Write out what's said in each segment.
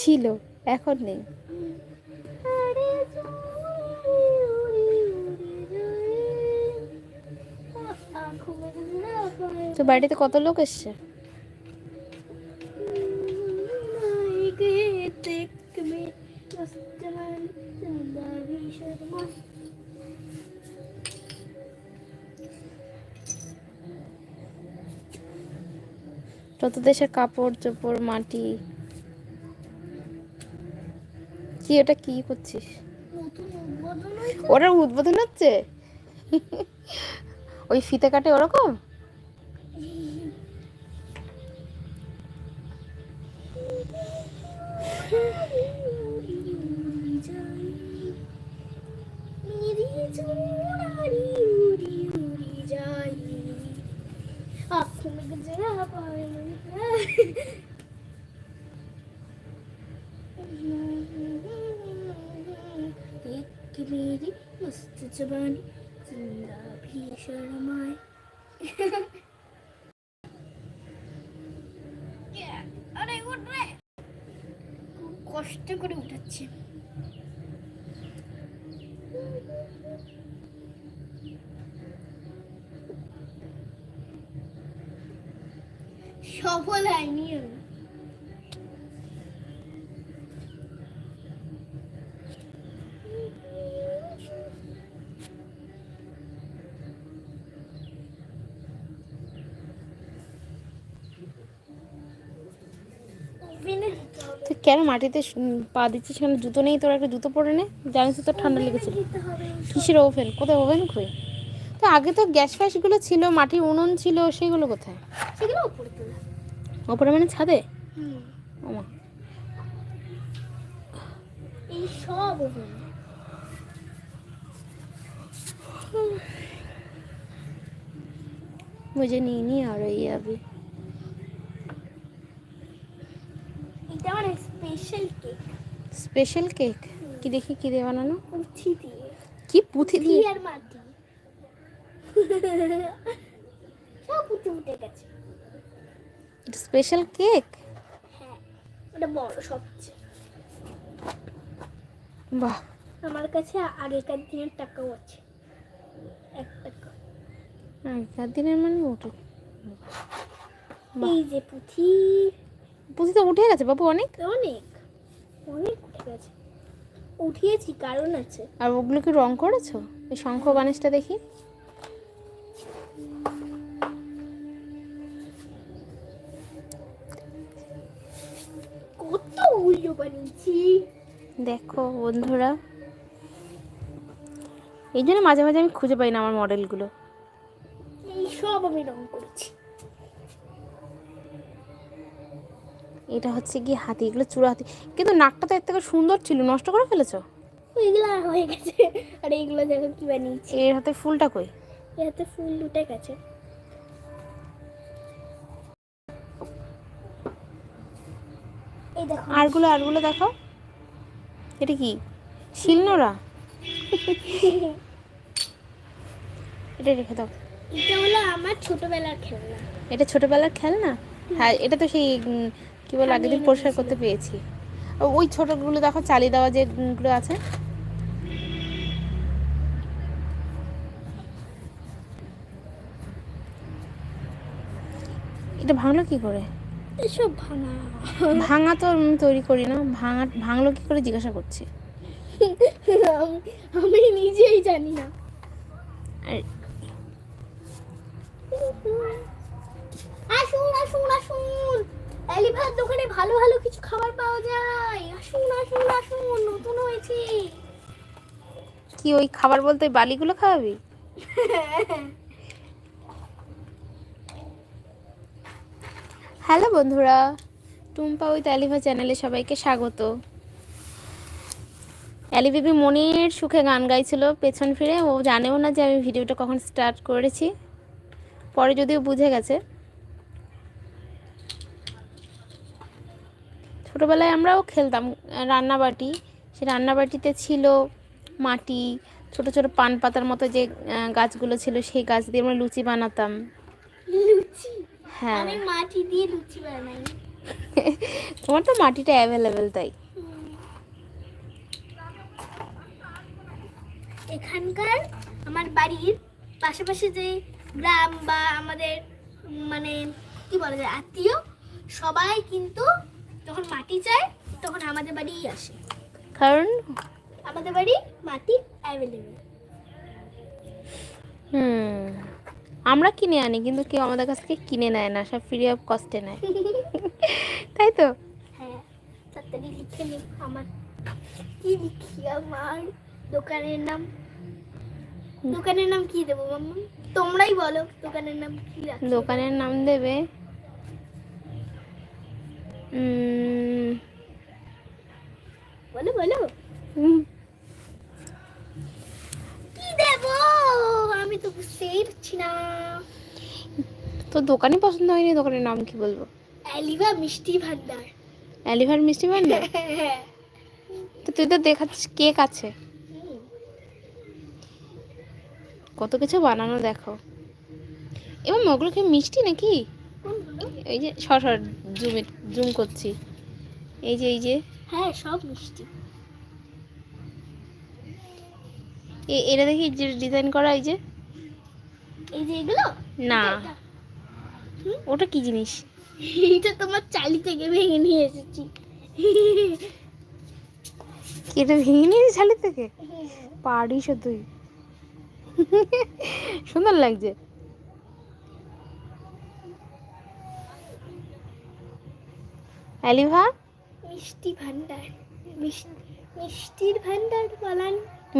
ছিল এখন নেই। তো বাড়িতে কত লোক এসছে? যত দেশের কাপড় চোপড় মাটি কি ওটা কি করছিস? ওটার উদ্বোধন হচ্ছে? ওই ফিতে কাটে ওরকম? मस्त जवानी जिंदा भी शर्माए আরে উঠ রে খুব কষ্ট করে উঠাচ্ছে সফল হয়নি আমি কেন মাটিতে শু- পা দিচ্ছিস সেখানে জুতো নেই তোর একটা জুতো পরে নে জানিস তো তোর ঠান্ডা লেগেছিল দিতে হবে কিসের ওভেন কোথায় ওভেন কই তো আগে তো গ্যাস ফ্যাসগুলো ছিল মাটির উনুন ছিল সেগুলো কোথায় সেগুলো উপরে তোলা ওপরে মানে ছাদে হুম ওমা এই সব ওভেন मुझे नींद नहीं आ रही है अभी এটা আমার স্পেশাল কেক স্পেশাল কেক কি দেখি কি দিয়ে বানানো? উঠি দিয়ে। কি পুঁথি পুঁথি দিয়ে? আর মাটি। সব পুঁথি উঠে গেছে। স্পেশাল কেক হ্যাঁ ওটা বড় সবচেয়ে। বাহ। আমার কাছে আগেকার দিনের টাকাও আছে। এক টাকা। আগেকার দিনের মানে ওটা এই যে পুঁথি। পুঁথি তো উঠে গেছে বাবু অনেক? অনেক। অনেক উঠে গেছে। উঠিয়েছি কারণ আছে। আর ওগুলো কি রং করেছ? এই শঙ্খ বানেশটা দেখি। কত উল্টো বানিয়েছি। দেখো বন্ধুরা। এই জন্য মাঝে মাঝে আমি খুঁজে পাই না আমার মডেলগুলো। এই সব আমি রং করেছি এটা হচ্ছে কি হাতি এগুলো চূড়া হাতি। কিন্তু নাকটা তো এর থেকে সুন্দর ছিল নষ্ট করে ফেলেছো? আর হয়ে গেছে। আর এইগুলো দেখো কি বানিয়েছি এর হাতে ফুলটা কই? এতে ফুল উঠে গেছে। এই দেখো। আরগুলো আরগুলো দেখো এটা কি? শিলনোড়া? এটা রেখে দাও। এটা হলো আমার ছোটবেলার খেলনা। এটা ছোটবেলার খেলনা? হ্যাঁ এটা তো সেই কি বলে আগের দিন পরিষ্কার করতে পেয়েছি ওই ছোটগুলো দেখো চালিয়ে দেওয়া যে গুলো আছে। এটা ভাঙলো কি করে? এসব ভাঙা। ভাঙা তো আমি তৈরি করি না ভাঙা ভাঙলো কি করে জিজ্ঞাসা করছি। আমি- নিজেই জানি না। আর আসুন আসুন আসুন। এলিভার দোকানে ভালো ভালো কিছু খাবার পাওয়া যায়। আসুন আসুন আসুন, নতুন হয়েছে। কি ওই খাবার বলতে ওই বালিগুলো খাওয়াবি? হ্যালো বন্ধুরা, টুম্পা উইথ অ্যালিভা চ্যানেলে সবাইকে স্বাগত। অ্যালি বেবি মনের সুখে গান গাইছিল পেছন ফিরে, ও জানেও না যে আমি ভিডিওটা কখন স্টার্ট করেছি। পরে যদিও বুঝে গেছে। ছোটোবেলায় আমরাও খেলতাম রান্নাবাটি। সে রান্নাবাটিতে ছিল মাটি ছোট ছোট পান পাতার মতো যে গাছগুলো ছিল সেই গাছ দিয়ে আমরা লুচি বানাতাম। লুচি? হ্যাঁ। আমি মাটি দিয়ে লুচি বানাই। তোমার তো মাটিটা অ্যাভেলেবেল তাই। এখানকার আমার বাড়ির পাশাপাশি যে গ্রাম বা আমাদের মানে কি বলা যায় আত্মীয় সবাই কিন্তু যখন মাটি চায় তখন আমাদের বাড়িই আসে। কারণ? আমাদের বাড়ি মাটি অ্যাভেলেবেল হুম। আমরা কিনে আনি কিন্তু কেউ আমাদের কাছ থেকে কিনে নেয় না সব ফ্রি অফ কস্টে নেয়। তাই তো? হ্যাঁ তাড়াতাড়ি লিখে নি আমার। কি লিখি আমার? দোকানের নাম? দোকানের নাম কি দেবো মাম্মা? তোমরাই বলো দোকানের নাম কি? দোকানের নাম দেবে বলো বলো। কি দেবো? আমি তো বুঝতেই পারছি না। তোর দোকানই পছন্দ হয়নি দোকানের নাম কি বলব? অ্যালিভা মিষ্টি ভান্ডার। অ্যালিভার মিষ্টি ভান্ডার? তো তুই তো দেখাচ্ছিস কেক আছে কত কিছু বানানো দেখো। এবং ওগুলো কি মিষ্টি নাকি? এই যে সর সর জুমে জুম করছি। এই যে এই যে। হ্যাঁ সব মিষ্টি। এটা দেখি যে ডিজাইন করা এই যে। এই যে এগুলো? না। এটা, ওটা কি জিনিস? এইটা তোমার চালি থেকে ভেঙে নিয়ে এসেছি। এটা ভেঙে নিয়েছিস ছালি থেকে? পারিস তুই সুন্দর লাগছে। অ্যালিভা মিষ্টি ভান্ডার মিষ্টি মিষ্টির ভান্ডার বলান।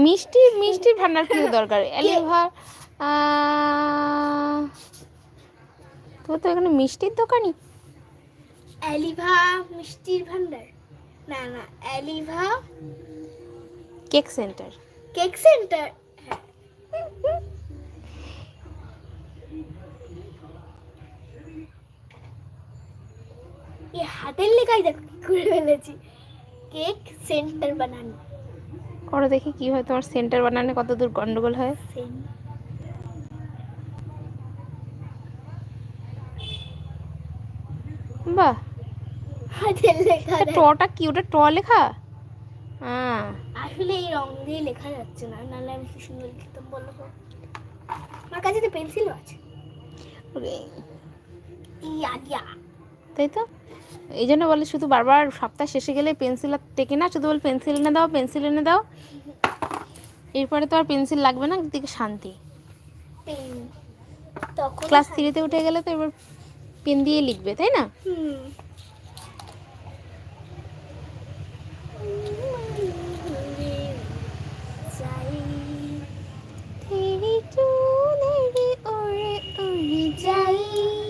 মিষ্টি মিষ্টির ভান্ডার কি? দরকার অ্যালিভা তোর তো এখানে মিষ্টির দোকানই। অ্যালিভা মিষ্টির ভান্ডার না না Aliva cake centre. Cake centre এই হাতের লেখাই দেখো কি করে ফেলেছি কেক সেন্টার বানানো করো দেখি কি হয় তোমার সেন্টার বানানো কত দূর গন্ডগোল হয় বাহ হাতের লেখা। টটা কি ওটা ট লেখা হ্যাঁ আসলে এই রং দিয়ে লেখা যাচ্ছে না নাহলে আমি কি সুন্দর লিখতাম বলো আমার কাছে তো পেন্সিলও আছে ইয়া ইয়া তাই তো? এই জন্য বলে শুধু বারবার সপ্তাহ শেষে গেলে পেন্সিল আর টেকে না শুধু বল পেন্সিল এনে দাও পেন্সিল এনে দাও। এরপরে তো আর পেন্সিল লাগবে না দিকে শান্তি। ক্লাস থ্রিতে উঠে গেলে তো এবার পেন দিয়ে লিখবে তাই না? যাই।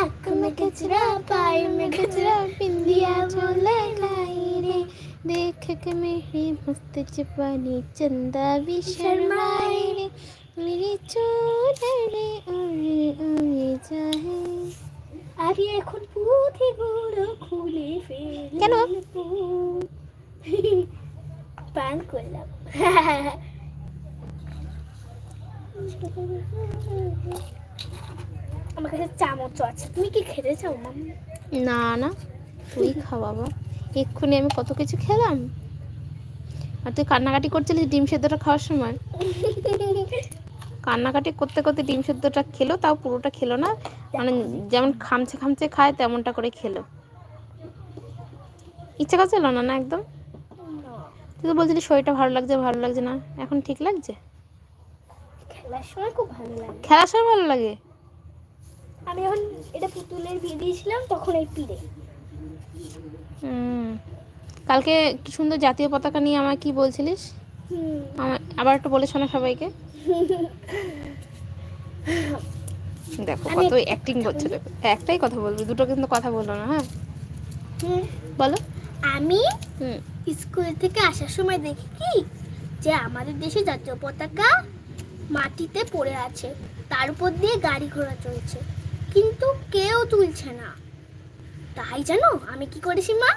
आंख में कचरा पाए में कचरा बिंदिया जो लगाई रे देख के मेरी मस्त जवानी चंदा भी शर्माए रे मेरी चूलरे उड़े उड़े जाए আর এখন পুঁথি গুলো খুলে ফেলে কেন? প্যান করলাম আমার কাছে চামচ আছে। তুমি কি খেতে চাও মাম না না তুই খা বাবা। এক্ষুনি আমি কত কিছু খেলাম। আর তুই কান্নাকাটি করছিলিস ডিম সেদ্ধটা খাওয়ার সময়? কান্নাকাটি করতে করতে ডিম সেদ্ধটা খেলো তাও পুরোটা খেলো না। মানে যেমন খামচে খামচে খায় তেমনটা করে খেলো। ইচ্ছা করছিল না না একদম? তুই তো বলছিলি শরীরটা ভালো লাগছে ভালো লাগছে না। এখন ঠিক লাগছে? খেলার সময় খুব ভালো লাগে। খেলার সময় ভালো লাগে? আমি যখন এটা পুতুলের বিয়ে দিয়েছিলাম তখন এই পিড়ে হুম। কালকে কি সুন্দর জাতীয় পতাকা নিয়ে আমায় কি বলছিলিস? আমার আবার একটু বলে শোনা সবাইকে। দেখো কত অ্যাক্টিং করছে দেখো। একটাই কথা বলবি দুটো কিন্তু কথা বলল না হ্যাঁ? বলো। আমি স্কুল থেকে আসার সময় দেখি কি যে আমাদের দেশে জাতীয় পতাকা মাটিতে পড়ে আছে। তার উপর দিয়ে গাড়ি ঘোড়া চলছে। কিন্তু কেউ তুলছে না। তাই জানো আমি কি করেছি মা?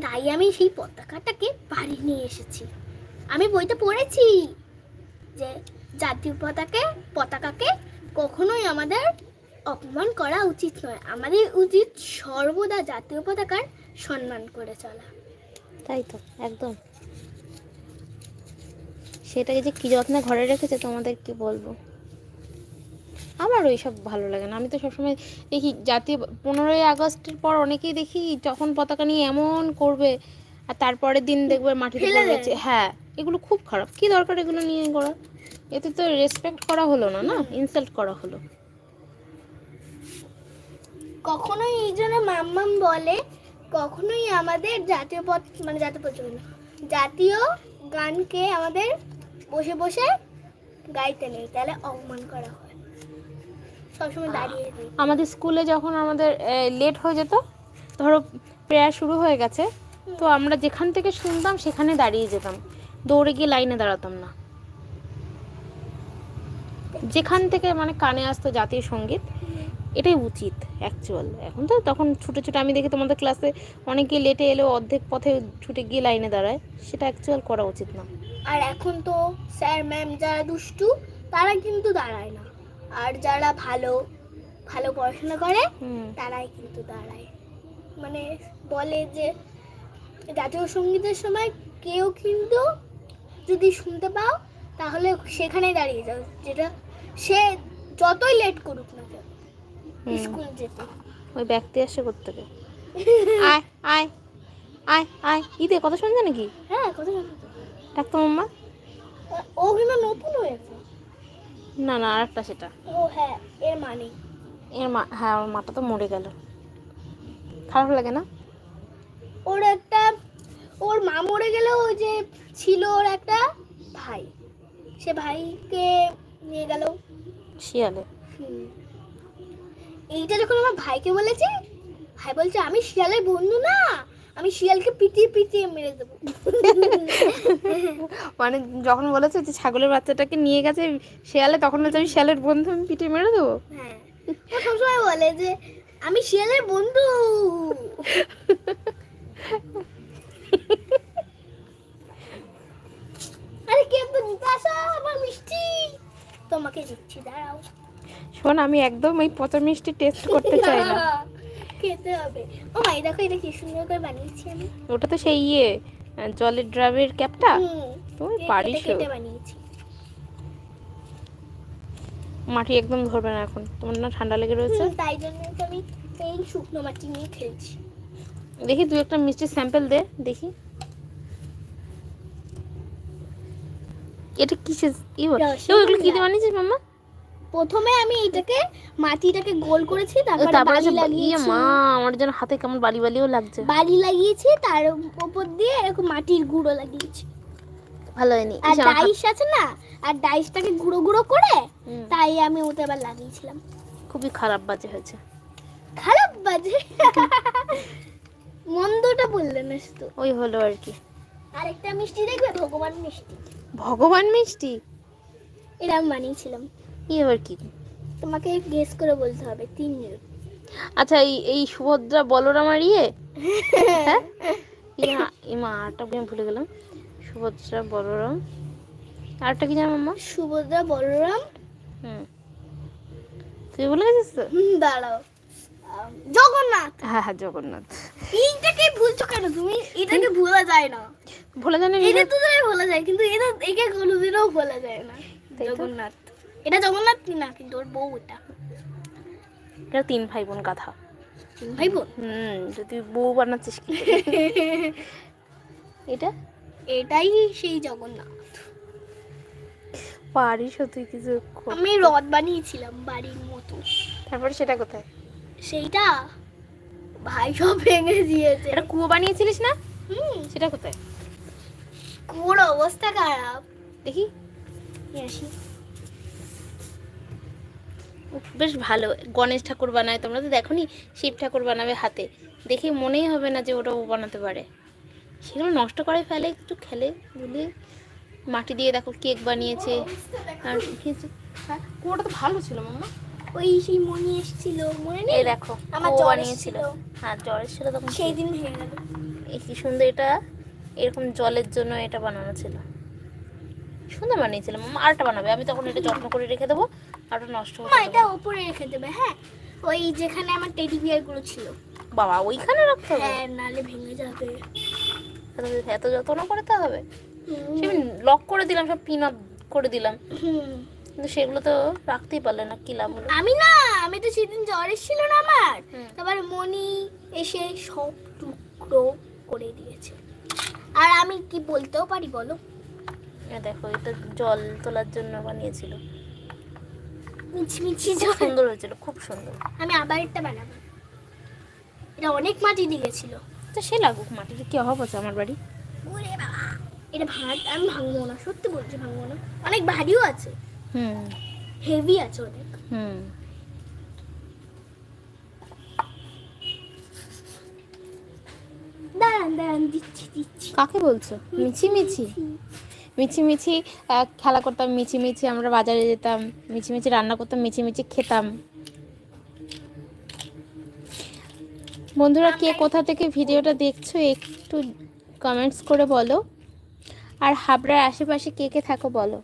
তাই আমি সেই পতাকাটাকে বাড়ি নিয়ে এসেছি। আমি বইতে পড়েছি যে জাতীয় পতাকে পতাকাকে কখনোই আমাদের অপমান করা উচিত নয়। আমাদের উচিত সর্বদা জাতীয় পতাকার সম্মান করে চলা। তাই তো একদম। সেটাকে যে কি যত্নে ঘরে রেখেছে তোমাদের কি বলব? আমার ওই সব ভালো লাগে না। আমি তো সবসময় দেখি জাতীয় পনেরোই আগস্টের পর অনেকেই দেখি যখন পতাকা নিয়ে এমন করবে আর তারপরের দিন দেখবে মাটিতে ফেলে পড়ে গেছে হ্যাঁ এগুলো খুব খারাপ। কি দরকার এগুলো নিয়ে করা এতে তো রেসপেক্ট করা হলো না না? ইনসাল্ট করা হলো। কখনোই এই জন্য মাম্মাম বলে কখনোই আমাদের জাতীয় পথ মানে জাতীয় পথ জাতীয় গানকে আমাদের বসে বসে গাইতে নেই। তাহলে অপমান করা হয় আমাদের স্কুলে যখন আমাদের লেট হয়ে যেত ধরো প্রেয়ার শুরু হয়ে গেছে তো আমরা যেখান থেকে শুনতাম সেখানে দাঁড়িয়ে যেতাম। দৌড়ে গিয়ে লাইনে দাঁড়াতাম না। যেখান থেকে মানে কানে আসতো জাতীয় সংগীত এটাই উচিত অ্যাকচুয়াল এখন তো তখন ছুটে ছুটে আমি দেখি তোমাদের ক্লাসে অনেকে লেটে এলেও অর্ধেক পথে ছুটে গিয়ে লাইনে দাঁড়ায় সেটা অ্যাকচুয়াল করা উচিত না। আর এখন তো স্যার ম্যাম যারা দুষ্টু তারা কিন্তু দাঁড়ায় না। আর যারা ভালো ভালো পড়াশোনা করে তারাই কিন্তু দাঁড়ায়। মানে বলে যে জাতীয় সঙ্গীতের সময় কেউ কিন্তু যদি শুনতে পাও তাহলে সেখানে দাঁড়িয়ে যাও। যেটা সে যতই লেট করুক না কেন স্কুল যেতে। ওই ব্যক্তি আসছে কোথেকে আয় আয় আয় আয়। ঈদে কথা শুনছে নাকি? হ্যাঁ কথা তো? ডাক্তার মাম্মা? ও কিন্তু নতুন হয়েছে। না না আরেকটা সেটা। ও হ্যাঁ এর মানে। এর মা হ্যাঁ ওর মাটা তো মরে গেল। খারাপ লাগে না? ওর একটা ওর মা মরে গেলে ওই যে ছিল ওর একটা ভাই। সে ভাইকে নিয়ে গেল। শিয়ালে। এইটা যখন আমার ভাইকে বলেছে ভাই বলছে আমি শিয়ালের বন্ধু না। আমি শিয়ালকে পিটিয়ে পিটিয়ে মেরে দেবো। মানে যখন বলেছে যে ছাগলের বাচ্চাটাকে নিয়ে গেছে শিয়ালে তখন বলছে আমি শিয়ালের বন্ধু আমি পিটিয়ে মেরে দেবো? হ্যাঁ। ও সবসময় বলে যে আমি শিয়ালের বন্ধু। আরে কে তো আমার মিষ্টি। তোমাকে দিচ্ছি দাঁড়াও। শোন আমি একদম এই পচা মিষ্টি টেস্ট করতে চাই না। খেতে হবে। ও ভাই দেখো এটা কি সুন্দর করে বানিয়েছি আমি। ওটা তো সেই ইয়ে জলের ড্রামের ক্যাপটা? তুমি পারিস কেটে বানিয়েছি। মাটি একদম ধরবে না এখন তোমার না ঠান্ডা লেগে রয়েছে? তাই জন্য তো আমি এই শুকনো মাটি নিয়ে খেলছি। দেখি তুই একটা মিষ্টির স্যাম্পল দে দেখি। এটা কিসের? ই। এগুলো কি দিয়ে বানিয়েছিস মাম্মা? প্রথমে আমি এটাকে মাটিটাকে গোল করেছি তারপরে বালি ইয়ে লাগিয়েছি। মা আমার যেন হাতে কেমন বালি বালিও লাগছে। বালি লাগিয়েছি তার উপর দিয়ে এরকম মাটির গুঁড়ো লাগিয়েছি। ভালো হয়নি। আর ডাইস আছে না আর ডাইসটাকে গুঁড়ো গুঁড়ো করে তাই আমি ওতে আবার লাগিয়েছিলাম। খুবই খারাপ বাজে হয়েছে। খারাপ বাজে? মন্দটা বললে না তো ওই হলো আর কি। আরেকটা মিষ্টি দেখবে? ভগবান মিষ্টি। ভগবান মিষ্টি? এটা আমি বানিয়েছিলাম। ই আবার কি? তোমাকে গেস করে বলতে হবে তিন মিনিট আচ্ছা এই এই সুভদ্রা বলরাম আর ইয়ে? হ্যাঁ? ইমা আরটা আমি ভুলে গেলাম। সুভদ্রা বলরাম। আরটা কি জানো মাম্মা সুভদ্রা বলরাম? হুম। তুই বলে গেছিস তো? দাঁড়াও। জগন্নাথ! হ্যাঁ হ্যাঁ জগন্নাথ। এইটাকে ভুলছো কেন? তুমি এটাকে ভোলা যায় না। ভোলা জানে এটা তো ভোলা যায় কিন্তু এটা একে কোনোদিনও ভোলা যায় না। জগন্নাথ। এটা জগন্নাথ না কিন্তু ওর বউ এটা। এটা তিন ভাই বোন কথা। তিন ভাই বোন হুম তুই বউ বানাচ্ছিস কি? এটা? এটাই সেই জগন্নাথ। পারিস তুই কিছু আমি রথ বানিয়েছিলাম বাড়ির মতো। তারপরে সেটা কোথায়? সেইটা ভাই সব ভেঙে দিয়েছে। এটা কুয়ো বানিয়েছিলিস না? হুম। সেটা কোথায়? কুয়োর অবস্থা খারাপ। দেখি। আসি। বেশ ভালো। গণেশ ঠাকুর বানায় তোমরা তো দেখো নি শিব ঠাকুর বানাবে হাতে। দেখে মনেই হবে না যে ওটা ও বানাতে পারে। সেগুলো নষ্ট করে ফেলে একটু খেলে বুঝলি মাটি দিয়ে দেখো কেক বানিয়েছে। আর কিছু হ্যাঁ কুয়োটা তো ভালো ছিল মাম্মা। ওই সেই মনি এসেছিল মনে নেই? দেখো আমার জ্বর এসেছিল। হ্যাঁ জ্বর তখন সেই দিন ভেঙে গেল। এই কি সুন্দর এটা? এরকম জলের জন্য এটা বানানো ছিল। সুন্দর বানিয়েছিলাম মামা আরেকটা বানাবে। আমি তখন এটা যত্ন করে রেখে দেবো। আরও নষ্ট মা হতে এটা উপরে রেখে দেবে হ্যাঁ? ওই যেখানে আমার টেডি বিয়ারগুলো ছিল। বাবা ওইখানে রাখতে হবে? হ্যাঁ নালে ভেঙে যাবে। এত- যত্ন করতে হবে। হুম। লক করে দিলাম সব পিন আপ করে দিলাম। কিন্তু সেগুলো তো রাখতেই পারলে না কি লাভ হলো? আমি না আমি তো সেদিন জ্বর এসেছিল না আমার। তারপর মনি এসে সব টুকরো করে দিয়েছে। আর আমি কি বলতেও পারি বলো? দেখো এটা জল তোলার জন্য বানিয়েছিল। মিছমিছি খুব সুন্দর হয়েছিল খুব সুন্দর। আমি আবার একটা বানাবো। এটা অনেক মাটি লেগেছিল তো সে লাগুক মাটির কি অভাব আছে আমার বাড়ি? ওরে বাবা এটা ভাঙ আমি ভাঙবো না সত্যি বলছি ভাঙবো না। অনেক ভারীও আছে। হুম। হেভি আছে অনেক। হুম। দাঁড়ান দাঁড়ান দিচ্ছি দিচ্ছি। কাকে বলছো? মিছি? মিছি। মিছি মিছি খেলা করতাম মিছি মিছি আমরা বাজারে যেতাম মিছি মিছি রান্না করতাম মিছি মিছি খেতাম। বন্ধুরা, কে কোথা থেকে ভিডিওটা দেখছ, একটু কমেন্টস করে বলো। আর হাবড়ার আশেপাশে কে কে থাকো, বলো।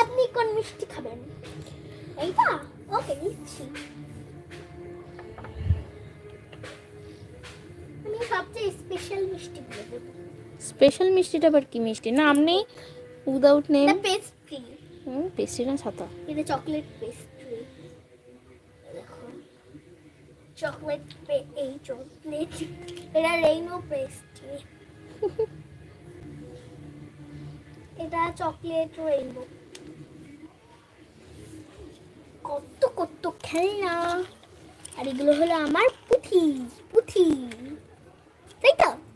আপনি কোন মিষ্টি খাবেন? এইটা? ওকে দিচ্ছি আমি সবচেয়ে স্পেশাল মিষ্টি স্পেশাল মিষ্টিটা আবার কি মিষ্টি? নাম নেই উইদাউট নেম পেস্ট্রি হুম পেস্ট্রি না ছাতা। এটা চকলেট পেস্ট্রি দেখো। চকলেট পে এই চকলেট এটা রেইনবো পেস্ট্রি এটা চকলেট রেইনবো কত কত খেলনা। আর এগুলো হলো আমার পুঁথি পুঁথি। ライト